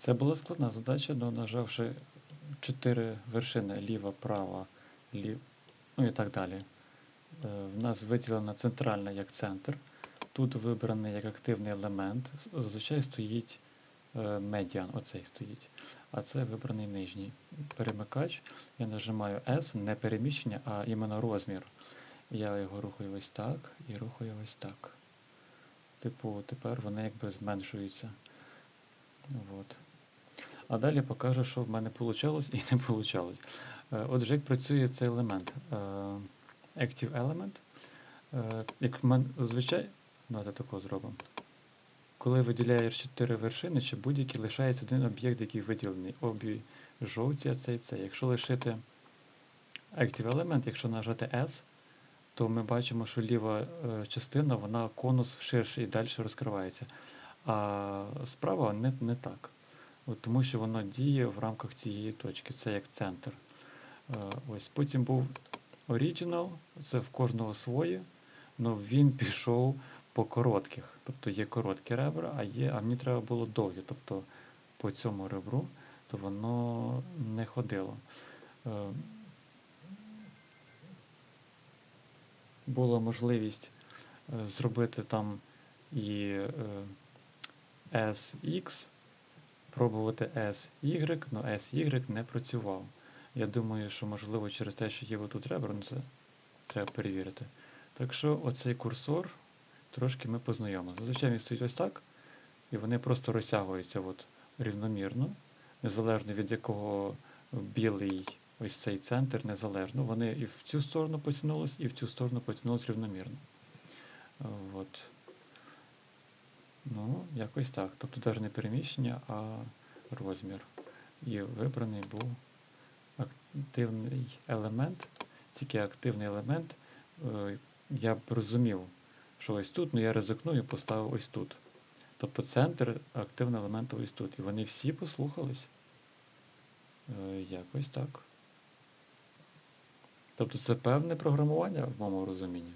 Це була складна задача, але нажавши чотири вершини ліва, права, лів, ну і так далі. Е, В нас виділена центральна як центр. Тут вибраний як активний елемент. Зазвичай стоїть е, медіан, оцей стоїть. А це вибраний нижній перемикач. Я нажимаю S, не переміщення, а іменно розмір. Я його рухаю ось так і рухаю ось так. Типу, тепер вони якби зменшуються. От. А далі покажу, що в мене вийшло і не вийшло. Отже, як працює цей елемент? Е, Active Element. Е, Як в мене зазвичай, давайте тако зробимо. Коли виділяєш 4 вершини, чи будь-який лишається один об'єкт, який виділений. Обі жовті, а цей цей. Якщо лишити Active Element, якщо нажати S, то ми бачимо, що ліва е, частина, вона конус ширше і далі розкривається. А справа не, не так. Тому що воно діє в рамках цієї точки. Це як центр. Е, ось. Потім був Original, це в кожного своє, але він пішов по коротких. Тобто є короткі ребра, а є, а мені треба було довгі. Тобто по цьому ребру, то воно не ходило. Е, була можливість е, зробити там і SX, пробувати SY, але SY не працював. Я думаю, що можливо через те, що є отут ребра, ну це треба перевірити. Так що оцей курсор трошки ми познайомилися. Зазвичай він стоїть ось так, і вони просто розтягуються от рівномірно, незалежно від якого білий ось цей центр, незалежно. Вони і в цю сторону потягнулись, і в цю сторону потягнулись рівномірно. Е, От. Ну, якось так. Тобто навіть не переміщення, а розмір. І вибраний був активний елемент, тільки активний елемент. е, Я б розумів, що ось тут, але я ризикну і поставив ось тут. Тобто центр активного елементу ось тут. І вони всі послухались. Е, Якось так. Тобто це певне програмування в моєму розумінні.